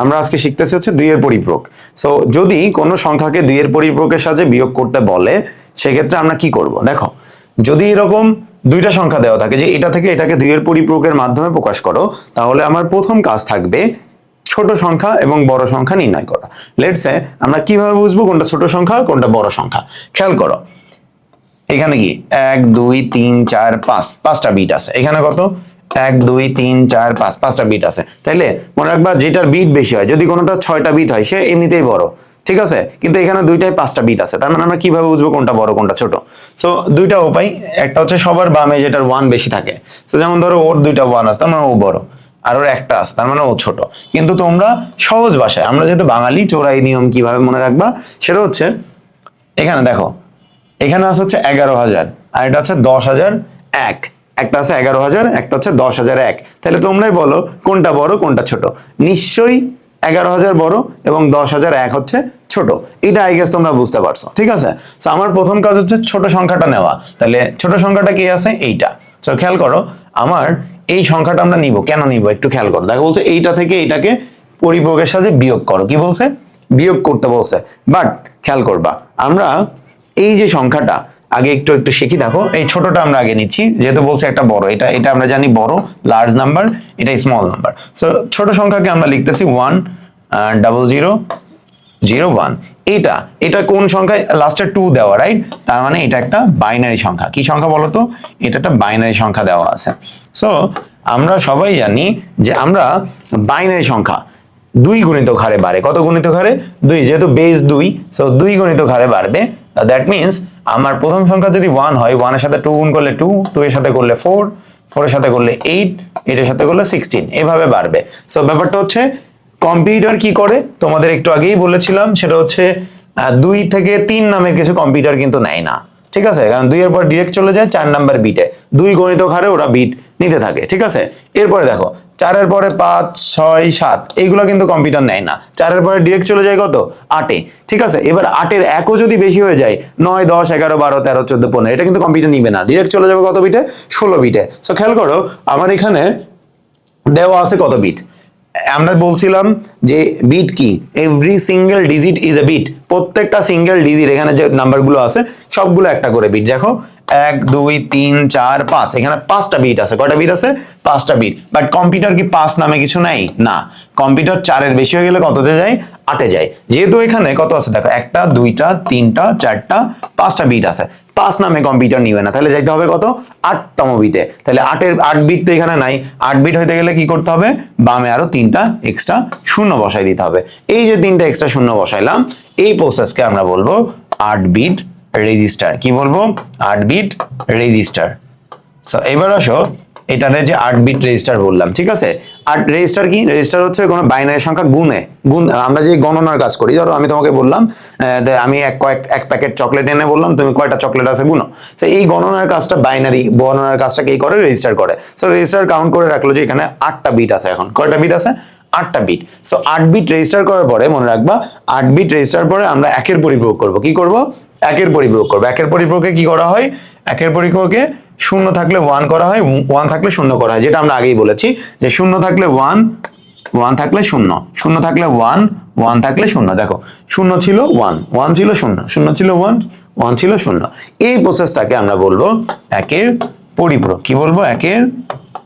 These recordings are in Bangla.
আমরা আজকে শিখতেছি হচ্ছে দুইয়ের পরিপূরক। সো যদি কোনো সংখ্যাকে দুইয়ের পরিপূরকের সাথে বিয়োগ করতে বলে, সেক্ষেত্রে আমরা কি করব? দেখো, যদি এরকম দুইটা সংখ্যা দেওয়া থাকে, যে এটা থেকে এটাকে দুইয়ের পরিপূরকের মাধ্যমে প্রকাশ করো, তাহলে আমার প্রথম কাজ থাকবে ছোট সংখ্যা এবং বড় সংখ্যা নির্ণয় করা। লেটসে আমরা কীভাবে বুঝব কোনটা ছোট সংখ্যা কোনটা বড় সংখ্যা? খেয়াল করো, এখানে কি? এক, দুই, তিন, চার, পাঁচ, পাঁচটা বিট আছে। এখানে কত? এক, দুই, তিন, চার, পাঁচ, পাঁচটা বিট আছে। তাইলে মনে রাখবা যেটার বিট বেশি হয়, যদি কোনোটা ছয়টা বিট হয়, সে এমনিতেই বড়। ঠিক আছে? কিন্তু এখানে দুইটাই পাঁচটা বিট আছে। তার মানে আমরা কীভাবে বুঝব কোনটা বড়, কোনটা ছোট? সো দুইটা উপায় একটা হচ্ছে সবার বামে যেটার ওয়ান বেশি থাকে। তো যেমন ধরো ওর দুইটা ওয়ান আছে, তার মানে ও বড়। আর ওর একটা আছে, তার মানে ও ছোট। কিন্তু তোমরা সহজ ভাষায়, আমরা যেহেতু বাঙালি, চোরাই নিয়ম কীভাবে মনে রাখবা? সেটা হচ্ছে, এখানে দেখো, এখানে আছে হচ্ছে এগারো হাজার, আর এটা হচ্ছে দশ হাজার এক। একটা আছে এগারো হাজার, একটা হচ্ছে দশ হাজার এক। তাহলে তোমরাই বলো কোনটা বড়, কোনটা ছোট। নিশ্চয়ই এগারো হাজার বড় এবং দশ হাজার এক হচ্ছে ছোট। এটা আই গেস তোমরা বুঝতে পারছ, ঠিক আছে? তো আমার প্রথম কাজ হচ্ছে ছোট সংখ্যাটা নেওয়া। তাহলে ছোট সংখ্যাটা কি আছে? এইটা। তো খেয়াল করো, আমার এই সংখ্যাটা আমরা নিব। কেন নিব? একটু খেয়াল করো। দেখো বলছে এইটা থেকে এইটাকে পরিভোগের সাথে বিয়োগ করো। কি বলছে? বিয়োগ করতে বলছে। বাট খেয়াল করবা, আমরা এই যে সংখ্যাটা আগে একটু একটু শিখি, দেখো। এই ছোটটা আমরা আগে নিচ্ছি, যেহেতু বলছে একটা বড়, এটা এটা আমরা জানি বড় লার্জ নাম্বার এটা স্মল নাম্বার সো ছোট সংখ্যাকে আমরা লিখতেছি one double zero zero one এটা এটা কোন সংখ্যায়? লাস্টে টু দেওয়া রাইট তার মানে এটা একটা বাইনারি সংখ্যা। কি সংখ্যা বলো তো? এটা একটা বাইনারি সংখ্যা দেওয়া আছে। সো আমরা সবাই জানি যে আমরা বাইনারি সংখ্যা, দুই গুণিত হারে বাড়ে। কত গুণিত হারে দুই, যেহেতু বেস দুই সো দুই গুণিত হারে বাড়বে দ্যাট মিনস আমার প্রথম সংখ্যা যদি ওয়ান হয় ওয়ানের সাথে টু গুণ করলে টু টু এর সাথে করলে ফোর ফোরের সাথে করলে এইট এটার সাথে করলে সিক্সটিন এভাবে বাড়বে। সো ব্যাপারটা হচ্ছে কম্পিউটার কি করে? তোমাদের একটু আগেই বলেছিলাম, সেটা হচ্ছে দুই থেকে তিন নামের কিছু কম্পিউটার কিন্তু নেয় না। ঠিক আছে? কারণ দুইয়ের পর ডিরেক্ট চলে যায়, চার নাম্বার বিটে দুই গণিত হারে ওরা বিট নিতে থাকে, ঠিক আছে? এরপরে দেখো, চারের পরে পাঁচ, ছয়, সাত, এইগুলো কিন্তু কম্পিউটার নেয় না। চারের পরে ডিরেক্ট চলে যায় কত? আটে, ঠিক আছে? এবার আটের একও যদি বেশি হয়ে যায়, নয়, দশ, এগারো, বারো, তেরো, চোদ্দ, পনেরো, এটা কিন্তু কম্পিউটার নিবে না। ডিরেক্ট চলে যাবে কত বিটে ষোলো বিটে সো খেয়াল করো, আমার এখানে দেওয়া আছে কত বিট আমরা বলছিলাম যে বিট কি? Every single digit is a bit প্রত্যেকটা সিঙ্গেল ডিজিট এখানে যে নাম্বারগুলো আছে, সবগুলো একটা করে বিট দেখো, এক, দুই, তিন, চার, পাঁচ, এখানে পাঁচটা বিট আছে। কয়টা বিট আছে? পাঁচটা বিট বাট কম্পিউটার কি পাঁচ নামে কিছু নাই? না। কম্পিউটার চারের বেশি হয়ে গেলে কততে যায়? আটে যায়। যেহেতু এখানে কত আছে? দেখো, একটা, দুইটা, তিনটা, চারটা, পাঁচটা বিট আছে। পাঁচ নামে কম্পিউটার নিবে না। তাহলে যাইতে হবে কত? আটতম বিটে তাহলে আটের, আট বিট তো এখানে নাই। আট বিট হইতে গেলে কি করতে হবে? বামে আরও তিনটা এক্সট্রা শূন্য বসাই দিতে হবে। এই যে তিনটা এক্সট্রা শূন্য বসাইলাম, এই প্রসেসকে আমরা বলব আট বিট রেজিস্টার কি বলব? আট বিট রেজিস্টার এবার আসো এটারে যে আট বিট রেজিস্টার বললাম, ঠিক আছে? আট রেজিস্টার কি? রেজিস্টার হচ্ছে কোনো বাইনারি সংখ্যা গুণে। গুণ, আমরা যে গণনার কাজ করি, ধরো আমি তোমাকে বললাম আমি এক কয়েক, এক প্যাকেট চকলেট এনে বললাম, তুমি কয়টা চকলেট আছে গুনো? তো এই গণনার কাজটা বাইনারি গণনার কাজটা কে করে? রেজিস্টার করে। সো রেজিস্টার কাউন্ট করে রাখল যে এখানে আটটা বিট আছে এখন। কয়টা বিট আছে? আটটা বিট সো আট বিট রেজিস্টার করার পরে, মনে রাখবা, আট বিট রেজিস্টার পরে আমরা একের পরিপ্রয়োগ করব। কি করব? একের পরিপ্রয়োগ করব। একের পরিপ্রয়োগে কি করা হয়? একের পরিপ্রয়োগে শূন্য থাকলে ওয়ান করা হয় ওয়ান থাকলে শূন্য করা হয় যেটা আমরা আগেই বলেছি যে শূন্য থাকলে ওয়ান ওয়ান থাকলে শূন্য শূন্য থাকলে ওয়ান ওয়ান থাকলে শূন্য। দেখো শূন্য ছিল ওয়ান ওয়ান ছিল শূন্য শূন্য ছিল ওয়ান ওয়ান ছিল শূন্য। এই প্রসেসটাকে আমরা বলব একের পরিপূরক। কি বলব? একের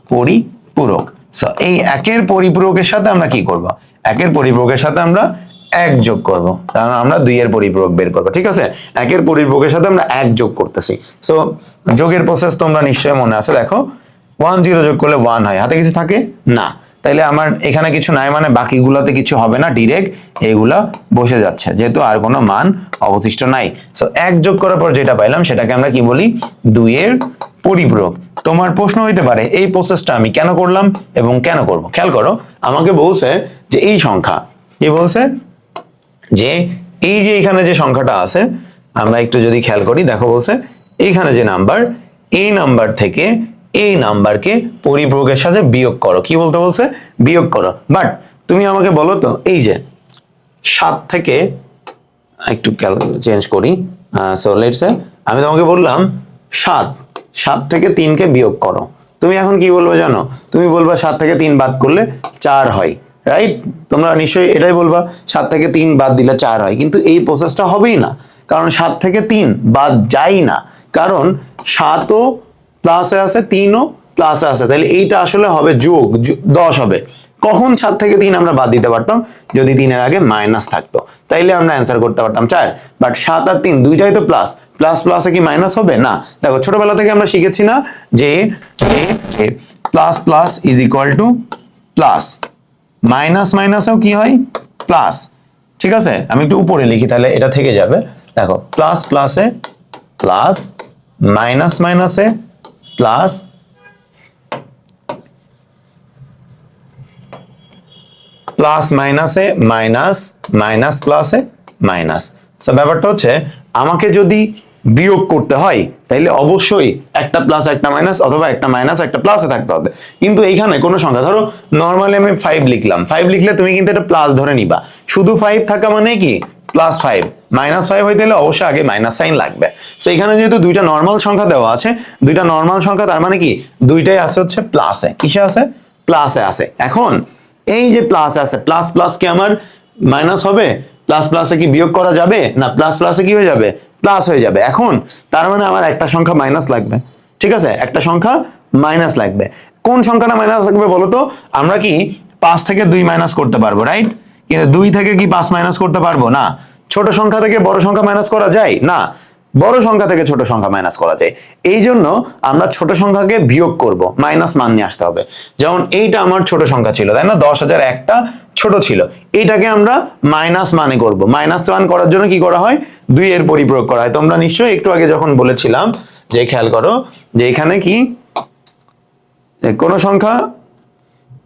পরিপূরক। So, এই একের পরিপূরকের সাথে আমরা কি করব? একের পরিপূরকের সাথে আমরা এক যোগ করব। কারণ আমরা দুইয়ের পরিপূরক বের করব, ঠিক আছে? একের পরিপূরকের সাথে আমরা এক যোগ করতেছি। সো যোগের প্রসেস তোমরা নিশ্চয়ই মনে আছে, দেখো? ওয়ান জিরো যোগ করলে ওয়ান হয়। হাতে কিছু থাকে? না। তাইলে আমার এখানে কিছু নাই মানে বাকিগুলোতে কিছু হবে না ডিরেক্ট এগুলা বসে যাচ্ছে। যেহেতু আর কোনো মান অবশিষ্ট নাই। সো এক যোগ করার পর যেটা পাইলাম, সেটাকে আমরা কি বলি? দুইয়ের পরিপূরক। তোমার প্রশ্ন হইতে পারে, এই প্রসেসটা আমি কেন করলাম এবং কেন করব? খেয়াল করো, আমাকে বলছে যে এই সংখ্যা। কি বলছে? যে এই যে এখানে যে সংখ্যাটা আছে, আমরা একটু যদি খেয়াল করি, দেখো বলছে, এইখানে যে নাম্বার, এই নাম্বার থেকে এই নাম্বারকে পরিপ্রয়োগের সাথে বিয়োগ করো। কি বলতে বলছে? বিয়োগ করো। বাট তুমি আমাকে বলো তো, এই যে সাত থেকে, একটু চেঞ্জ করি সো আমি তোমাকে বললাম সাত সাত থেকে তিনকে বিয়োগ করো। তুমি এখন কি বলব জানো? তুমি বলবে সাত থেকে তিন বাদ করলে চার হয়। রাইট তোমরা নিশ্চয়ই এটাই বলবা, সাত থেকে তিন বাদ দিলে চার হয়, কিন্তু এই প্রসেসটা হবেই না। কারণ সাত থেকে তিন বাদ যায় না। কারণ সাতও প্লাসে আছে, তিনও প্লাসে আছে। তাহলে এইটা আসলে হবে যোগ দশ হবে। কখন সাত থেকে তিন আমরা বাদ দিতে পারতাম? যদি তিনের আগে মাইনাস থাকতো। তাইলে আমরা অ্যান্সার করতে পারতাম চার। বাট সাত আর তিন, দুইটাই তো প্লাস প্লাস প্লাসে কি মাইনাস হবে? না। দেখো, ছোটবেলা থেকে আমরা শিখেছি না যে plus plus is equal to plus minus মাইনাসেও কি হয়? প্লাস। ঠিক আছে? আমি একটু উপরে লিখি, তাহলে এটা থেকে যাবে। দেখো, প্লাস প্লাসে, প্লাস, মাইনাস মাইনাসে, প্লাস প্লাস মাইনাসে, মাইনাস মাইনাস প্লাসে, মাইনাস। ব্যাপারটা হচ্ছে, আমাকে যদি বিয়োগ করতে হয়, তাইলে অবশ্যই একটা প্লাস একটা মাইনাস অথবা একটা মাইনাস একটা প্লাসে থাকতে হবে। কিন্তু এইখানে কোনো সংখ্যা, ধরো নর্মালি আমি ফাইভ লিখলাম। ফাইভ লিখলে তুমি কিন্তু এটা প্লাস ধরে নিবা। শুধু ফাইভ থাকা মানে কি? প্লাস ফাইভ মাইনাস ফাইভ হইতে হলে অবশ্যই আগে মাইনাস সাইন লাগবে। সো এখানে যেহেতু দুইটা নর্মাল সংখ্যা দেওয়া আছে, দুইটা নর্মাল সংখ্যা, তার মানে কি? দুইটাই আছে হচ্ছে প্লাসে কিসে আছে? প্লাসে আছে। এখন, এই যে প্লাস আছে প্লাস প্লাস কি আমার? মাইনাস হবে? প্লাস প্লাসে কি বিয়োগ করা যাবে? না প্লাস প্লাসে কি হয়ে যাবে? প্লাস হয়ে যাবে। এখন তার মানে আমার একটা সংখ্যা মাইনাস লাগবে। ঠিক আছে? একটা সংখ্যা মাইনাস লাগবে। কোন সংখ্যাটা মাইনাস লাগবে বলো তো আমরা কি পাঁচ থেকে দুই মাইনাস করতে পারব রাইট কিন্তু দুই থেকে কি পাঁচ মাইনাস করতে পারব? না। ছোট সংখ্যা থেকে বড় সংখ্যা মাইনাস করা যায়? না। বড় সংখ্যা থেকে ছোট সংখ্যা মাইনাস করা যায়। এই জন্য আমরা ছোট সংখ্যাকে বিয়োগ করব। মাইনাস মান নিয়ে আসতে হবে। যেমন এইটা আমার ছোট সংখ্যা ছিল, তাই না? দশ হাজার একটা ছোট ছিল। এইটাকে আমরা মাইনাস মানে করব। মাইনাস মান করার জন্য কি করা হয়? দুই এর পরিপ্রয়োগ করা হয়। তোমরা নিশ্চয়ই একটু আগে যখন বলেছিলাম যে খেয়াল করো যে এখানে কি? কোনো সংখ্যা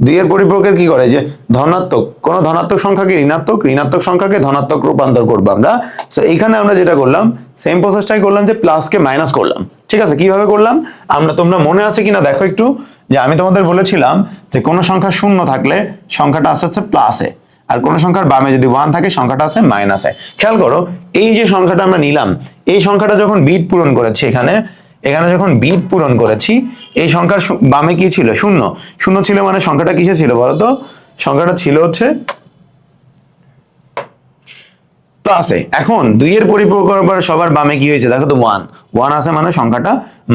দুইয়ের পরিপ্রয়োগের কি করে? যে ধনাত্মক। কোন ধনাত্মক সংখ্যাকে ঋণাত্মক ঋণাত্মক সংখ্যাকে ধনাত্মক রূপান্তর করব আমরা। সো এইখানে আমরা যেটা করলাম সেম প্রসেসটাই করলাম যে প্লাসকে মাইনাস করলাম। ঠিক আছে? কীভাবে করলাম? আমরা তোমরা মনে আছে কিনা দেখো একটু। যে আমি তোমাদের বলেছিলাম যে কোনো সংখ্যা শূন্য থাকলে সংখ্যাটা আসতে হচ্ছে প্লাসে আর কোনো সংখ্যার বামে যদি ওয়ান থাকে, সংখ্যাটা আছে মাইনাসে খেয়াল করো, এই যে সংখ্যাটা আমরা নিলাম, এই সংখ্যাটা যখন বিট পূরণ করেছি এখানে এখানে যখন বিট পূরণ করেছি, এই সংখ্যার বামে কি ছিল? শূন্য। শূন্য ছিল মানে সংখ্যাটা কিসে ছিল বলতো? সংখ্যাটা ছিল হচ্ছে প্লাসে এখন, দুইয়ের পরিপূরক করার সবার বামে কি হয়েছে? দেখো তো ওয়ান ওয়ান আছে মানে সংখ্যাটা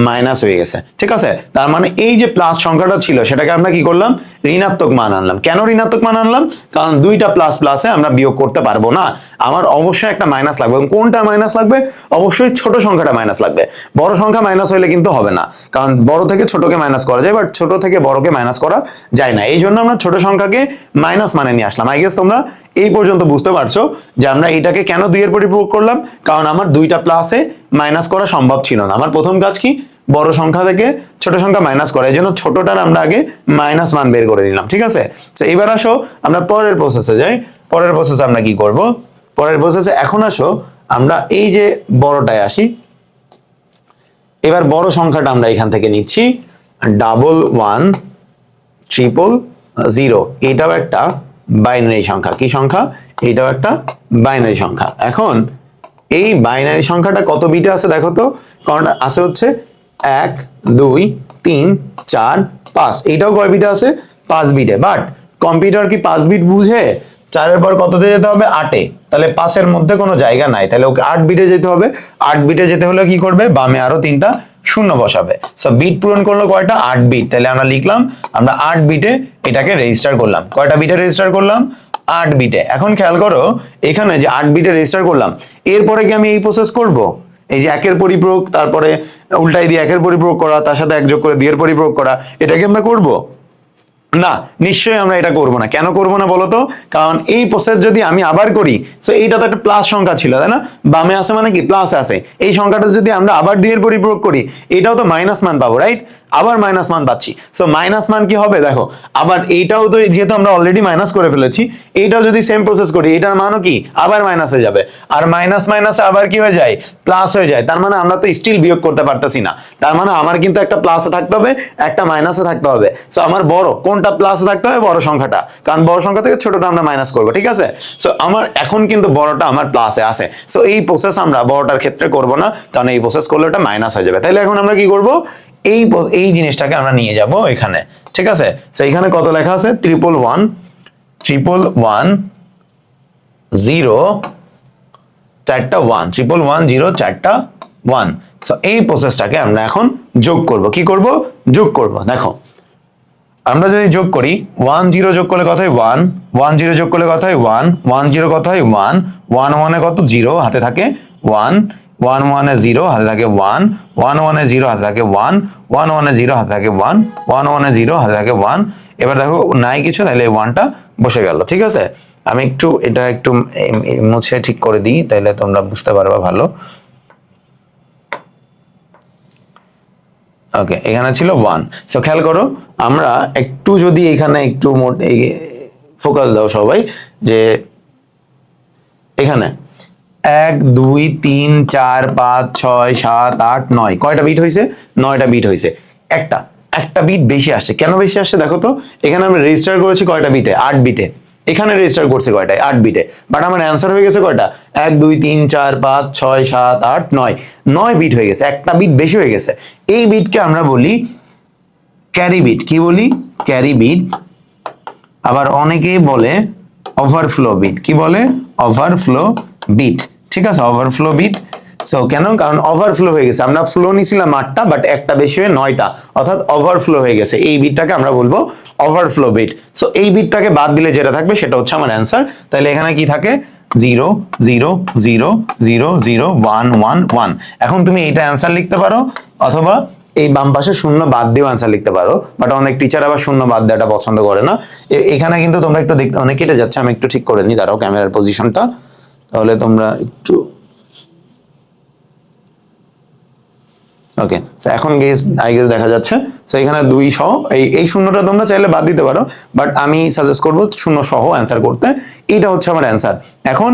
মাইনাস হয়ে গেছে। ঠিক আছে? তার মানে এই যে প্লাস সংখ্যাটা ছিল, সেটাকে আমরা কি করলাম? ঋণাত্মক মান আনলাম। কেন ঋণাত্মক মান আনলাম? কারণ দুইটা প্লাস প্লাসে আমরা বিয়োগ করতে পারব না। আমার অবশ্যই একটা মাইনাস লাগবে। এবং কোনটা মাইনাস লাগবে? অবশ্যই ছোট সংখ্যাটা মাইনাস লাগবে। বড় সংখ্যা মাইনাস হইলে কিন্তু হবে না। কারণ বড় থেকে ছোটকে মাইনাস করা যায় বাট ছোট থেকে বড়কে মাইনাস করা যায় না। এই জন্য আমরা ছোট সংখ্যাকে মাইনাস মানে নিয়ে আসলাম। আই গেস তোমরা এই পর্যন্ত বুঝতে পারছ যে আমরা এটাকে কেন দুইয়ের পরিপূরক করলাম? কারণ আমার দুইটা প্লাসে মাইনাস করা সম্ভব ছিল না। আমার প্রথম কাজ কি? বড় সংখ্যা থেকে ছোট সংখ্যা মাইনাস করে। এই জন্য ছোটটার আমরা আগে মাইনাস মান বের করে দিলাম ঠিক আছে? তো এবার আসো, আমরা পরের প্রসেসে যাই। পরের প্রসেসে আমরা কি করব? পরের প্রসেসে এখন আসো, আমরা এই যে বড়টায় আসি। এবার বড় সংখ্যাটা আমরা এখান থেকে নিচ্ছি। ডাবল ওয়ান ট্রিপল জিরো এটাও একটা বাইনারি সংখ্যা। কি সংখ্যা? এটাও একটা বাইনারি সংখ্যা। এখন, এই বাইনারি সংখ্যাটা কত বিটে আছে দেখো তো? কারণ আছে হচ্ছে এক, দুই, তিন, চার, পাঁচ। এইটাও কয় বিটে আছে? পাঁচ বিটে বাট কম্পিউটার কি পাঁচ বিট বুঝে? চারের পর কততে যেতে হবে? আটে তাহলে পাঁচের মধ্যে কোনো জায়গা নাই। তাহলে ওকে আট বিটে যেতে হবে। আট বিটে যেতে হলে কি করবে? বামে আরও তিনটা শূন্য বসাবে। সো বিট পূরণ করল কয়টা? আট বিট তাহলে আমরা লিখলাম, আমরা আট বিটে এটাকে রেজিস্টার করলাম। কয়টা বিটে রেজিস্টার করলাম? আট বিটে এখন খেয়াল করো, এখানে যে আট বিটে রেজিস্টার করলাম, এরপরে কি আমি এই প্রসেস করব? এই যে একের পরিপ্রয়োগ তারপরে উল্টাই দিয়ে একের পরিপ্রয়োগ করা, তার সাথে এক যোগ করে দুইয়ের পরিপ্রয়োগ করা, এটাকে আমরা করব? না, নিশ্চয়ই আমরা এটা করব না। কেন করব না বলতো? কারণ এই প্রসেস যদি আমি আবার করি তো এইটা তো একটা প্লাস সংখ্যা ছিল, তাই না? বামে আছে মানে কি? প্লাস আছে। এই সংখ্যাটা যদি আমরা আবার দুইয়ের পরিপ্রয়োগ করি, এটাও তো মাইনাস মান পাবো রাইট আবার মাইনাস মান পাচ্ছি। সো মাইনাস মান কি হবে? দেখো, আবার এইটাও তো যেহেতু আমরা অলরেডি মাইনাস করে ফেলেছি, এইটাও যদি সেম প্রসেস করি, এটার মানও কি? আবার মাইনাস হয়ে যাবে। আর মাইনাস মাইনাসে আবার কি হয়ে যায়? প্লাস হয়ে যায়। তার মানে আমরা তো স্টিল বিয়োগ করতে পারতেছি না। তার মানে আমার কিন্তু একটা প্লাসে থাকতে হবে, একটা মাইনাসে থাকতে হবে। সো আমার বড়, কোনটা প্লাসে থাকতে হবে? বড় সংখ্যাটা। কারণ বড় সংখ্যা থেকে ছোটটা আমরা মাইনাস করব, ঠিক আছে? সো আমার এখন কিন্তু বড়টা আমার প্লাসে আছে। সো এই প্রসেস আমরা বড়টার ক্ষেত্রে করব না, কারণ এই প্রসেস করলে ওটা মাইনাস হয়ে যাবে। তাহলে এখন আমরা কি করব? এই এই জিনিসটাকে আমরা নিয়ে যাব এখানে, ঠিক আছে? সো এখানে কত লেখা আছে? Triple one triple one zero চারটা ওয়ান ট্রিপল ওয়ান জিরো চারটা ওয়ান সো এই প্রসেসটাকে আমরা এখন যোগ করব। কি করব? যোগ করব। দেখো, আমরা যদি যোগ করি ওয়ান জিরো যোগ করলে কত হয়? ওয়ান ওয়ান জিরো যোগ করলে কত হয়? ওয়ান ওয়ান জিরো কত হয়? ওয়ান ওয়ান ওয়ানে কত? জিরো হাতে থাকে ওয়ান ওয়ান ওয়ানে জিরো হাতে থাকে ওয়ান ওয়ান ওয়ানে জিরো হাতে থাকে ওয়ান ওয়ান ওয়ানে জিরো হাতে থাকে ওয়ান ওয়ান ওয়ানে জিরো হাতে থাকে ওয়ান এবার দেখো, নাই কিছু, তাহলে ওয়ানটা বসে গেল, ঠিক আছে? আমি একটু এটা একটু মুছে ঠিক করে দিই তাহলে তোমরা বুঝতে পারবা ভালো। ওকে এখানে ছিল ওয়ান সো খেয়াল করো, আমরা একটু যদি এখানে একটু ফোকাস দাও সবাই, যে এখানে এক, দুই, তিন, চার, পাঁচ, ছয়, সাত, আট, নয়। কয়টা বিট হয়েছে নয়টা বিট হয়েছে একটা একটা বিট বেশি আসছে। কেন বেশি আসছে? দেখো তো, এখানে আমরা রেজিস্টার করেছি কয়টা বিটে আট বিটে এখানে রেজিস্টার করছে কয়টায়? আট বিটে বাট আমার অ্যান্সার হয়ে গেছে কয়টা? এক, দুই, তিন, চার, পাঁচ, ছয়, সাত, আট, নয়। নয় বিট হয়ে গেছে। একটা বিট বেশি হয়ে গেছে। এই বিটকে আমরা বলি ক্যারি বিট কি বলি? ক্যারি বিট আবার অনেকেই বলে ওভারফ্লো বিট কি বলে? ওভারফ্লো বিট ঠিক আছে? ওভারফ্লো বিট সো কেন? কারণ ওভারফ্লো হয়ে গেছে। আমরা ফ্লো নিছিলাম আটটা বাট একটা বেশি হয়ে নয়টা। অর্থাৎ ওভারফ্লো হয়ে গেছে। এই বিটটাকে আমরা বলব ওভারফ্লো বিট সো এই বিটটাকে বাদ দিলে যেটা থাকবে, সেটা হচ্ছে আমার অ্যান্সার তাহলে এখানে কি থাকে? Zero zero zero zero zero one one one এখন তুমি এইটা অ্যান্সার লিখতে পারো, অথবা এই বাম পাশে শূন্য বাদ দিয়েও অ্যান্সার লিখতে পারো। বাট অনেক টিচার আবার শূন্য বাদ দেওয়াটা পছন্দ করে না। এখানে কিন্তু তোমরা একটু দেখতে, অনেক কেটে যাচ্ছে, আমি একটু ঠিক করে নিই। দাঁড়াও ক্যামেরার পজিশনটা তাহলে তোমরা একটু ওকে এখন গেস আই গেস দেখা যাচ্ছে। তো এখানে দুই সহ, এই এই শূন্যটা তোমরা চাইলে বাদ দিতে পারো বাট আমি সাজেস্ট করব শূন্য সহ অ্যান্সার করতে। এইটা হচ্ছে আমার অ্যান্সার এখন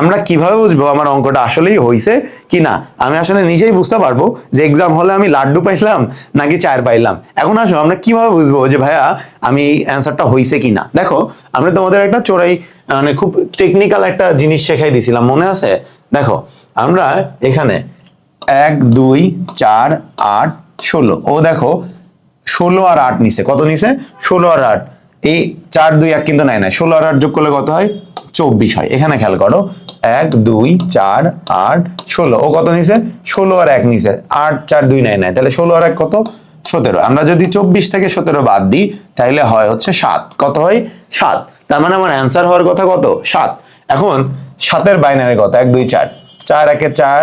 আমরা কীভাবে বুঝব আমার অঙ্কটা আসলেই হয়েছে কি না? আমি আসলে নিজেই বুঝতে পারব যে এক্সাম হলে আমি লাড্ডু পাইলাম নাকি চার পাইলাম। এখন আসো, আমরা কীভাবে বুঝব যে ভাইয়া আমি অ্যান্সারটা হয়েছে কি না? দেখো আমি তোমাদের একটা চোরাই মানে খুব টেকনিক্যাল একটা জিনিস শেখাই দিছিলাম, মনে আছে? দেখো, আমরা এখানে এক, দুই, চার, আট, ষোলো। ও দেখো, ষোলো আর আট নিছে। কত নিছে? ষোলো আর আট। এই চার, দুই, এক কিন্তু নাই না। ষোলো আর আট যোগ করলে কত হয়? চব্বিশ হয়। এখানে খেয়াল করো। এক, দুই, চার, আট, ষোলো। ও কত নিছে? ষোলো আর এক নিছে। আট, চার, দুই নাই নাই তাহলে ষোলো আর এক কত? সতেরো। আমরা যদি চব্বিশ থেকে সতেরো বাদ দিই তাহলে হয় হচ্ছে সাত। কত হয়? সাত। তার মানে আমার অ্যান্সার হওয়ার কথা কত? সাত। এখন সাতের বাইনারি কত? এক, দুই, চার। চার একে চার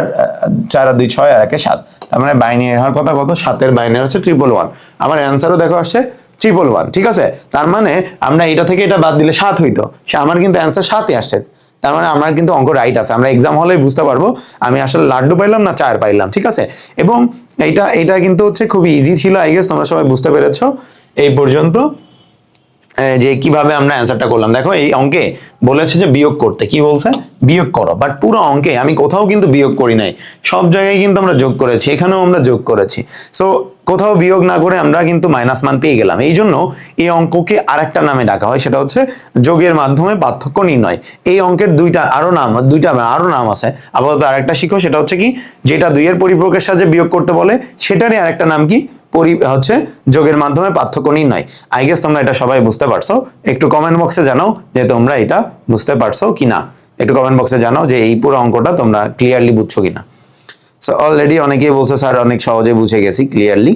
চার আর দুই ছয় আর একে সাত। তার মানে বাইনারি হওয়ার কথা কত? সাতের বাইনারি হচ্ছে ট্রিপল ওয়ান আমার অ্যান্সারও দেখো আসছে ট্রিপল ওয়ান ঠিক আছে? তার মানে আমরা এটা থেকে এটা বাদ দিলে সাত হইতো। সে আমার কিন্তু অ্যান্সার সাতই আসছে। তার মানে আমার কিন্তু অঙ্ক রাইট আছে। আমরা এক্সাম হলেই বুঝতে পারব। আমি আসলে লাড্ডু পাইলাম না চার পাইলাম, ঠিক আছে? এবং এইটা এটা কিন্তু হচ্ছে খুবই ইজি ছিল আই গেস তোমরা সবাই বুঝতে পেরেছ। এই পর্যন্ত। যে কীভাবে আমরা অ্যান্সারটা করলাম। দেখো, এই অঙ্কে বলেছে যে বিয়োগ করতে। কি বলছে? বিয়োগ করো। বাট পুরো অঙ্কে আমি কোথাও কিন্তু বিয়োগ করি নাই। সব জায়গায় কিন্তু আমরা যোগ করেছি, এখানেও আমরা যোগ করেছি। সো কোথাও বিয়োগ না করে আমরা কিন্তু মাইনাস মান পেয়ে গেলাম। এই জন্য এই অঙ্ককে আরেকটা নামে ডাকা হয়, সেটা হচ্ছে যোগের মাধ্যমে পার্থক্য নির্ণয়। এই অঙ্কের দুইটা আরও নাম, দুইটা আরও নাম আছে। আপাতত আরেকটা শিখো, সেটা হচ্ছে কি, যেটা দুইয়ের পরিপ্রকের সাহায্যে বিয়োগ করতে বলে, সেটারই আরেকটা নাম কি? হচ্ছে যোগের মাধ্যমে পার্থক্য নির্ণয়। আই গেস তোমরা এটা সবাই বুঝতে পারছ। একটু কমেন্ট বক্সে জানাও যে তোমরা এটা বুঝতে পারছ কিনা। একটু কমেন্ট বক্সে জানাও যে এই পুরো অঙ্কটা তোমরা ক্লিয়ারলি বুঝছ কিনা। সো অলরেডি অনেকেই বলছে, স্যার, অনেক সহজে বুঝে গেছি ক্লিয়ারলি